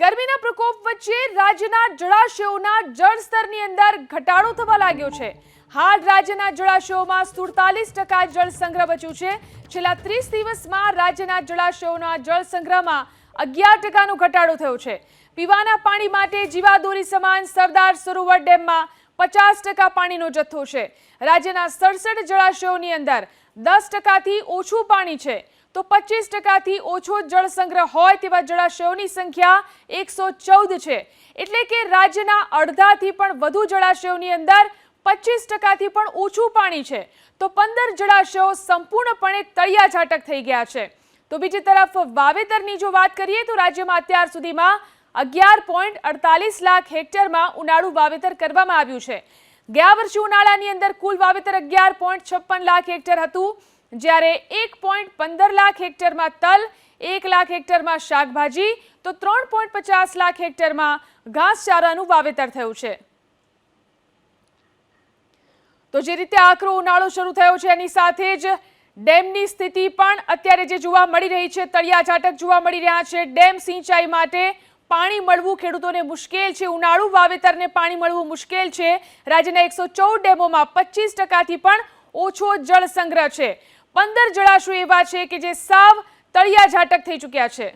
ગરમીના પ્રકોપ વચ્ચે રાજ્યના જળાશયોના જળસ્તરની અંદર ઘટાડો થવા લાગ્યો છે. હાલ રાજ્યના જળાશયોમાં સુડતાલીસ ટકા જળ સંગ્રહ બચ્યું છે. છેલ્લા ત્રીસ દિવસમાં રાજ્યના જળાશયોના જળ સંગ્રહમાં અગિયાર ટકાનો ઘટાડો થયો છે. પીવાના પાણી માટે જીવાદોરી સમાન સરદાર સરોવર ડેમમાં પચાસ ટકા પાણીનો જથ્થો છે. રાજ્યના સડસઠ જળાશયોની અંદર દસ ટકાથી ઓછું પાણી છે. તો પચીસ ટકાથી ઓછો જળ સંગ્રહ હોય તેવા જળાશયોની સંખ્યા એકસો ચૌદ છે. એટલે કે રાજ્યના અડધાથી પણ વધુ જળાશયોની અંદર પચીસ ટકાથી પણ ઓછું પાણી છે. તો પંદર જળાશયો સંપૂર્ણપણે તળિયા ઝાટક થઈ ગયા છે. તો બીજી તરફ વાવેતરની જો વાત કરીએ તો રાજ્યમાં અત્યાર સુધીમાં અગિયાર પોઈન્ટ અડતાલીસ લાખ હેક્ટરમાં ઉનાળુ વાવેતર કરવામાં આવ્યું છે. ગયા વર્ષે ઉનાળાની અંદર કુલ વાવેતર અગિયાર પોઈન્ટ છપ્પન લાખ હેક્ટર હતું. જ્યારે એક પોઈન્ટ પંદર લાખ હેક્ટરમાં તલ, એક લાખ હેક્ટરમાં શાકભાજી, તો ત્રણ પોઈન્ટ પચાસ લાખ હેક્ટરમાં ઘાસચારાનું વાવેતર થયું છે. તો જે રીતે આકરો ઉનાળો શરૂ થયો છે, એની સાથે જ ડેમની સ્થિતિ પણ અત્યારે જે જોવા મળી રહી છે, તળિયા ઝાટક જોવા મળી રહ્યા છે. ડેમ સિંચાઈ માટે પાણી મળવું ખેડૂતોને મુશ્કેલ છે, ઉનાળુ વાવેતરને પાણી મળવું મુશ્કેલ છે. રાજ્યના એકસો ચૌદ ડેમોમાં પચીસ ટકાથી પણ ઓછો જળ સંગ્રહ છે. પંદર જળાશયો એવા છે કે જે સાવ તળિયા ઝાટક થઈ ચૂક્યા છે.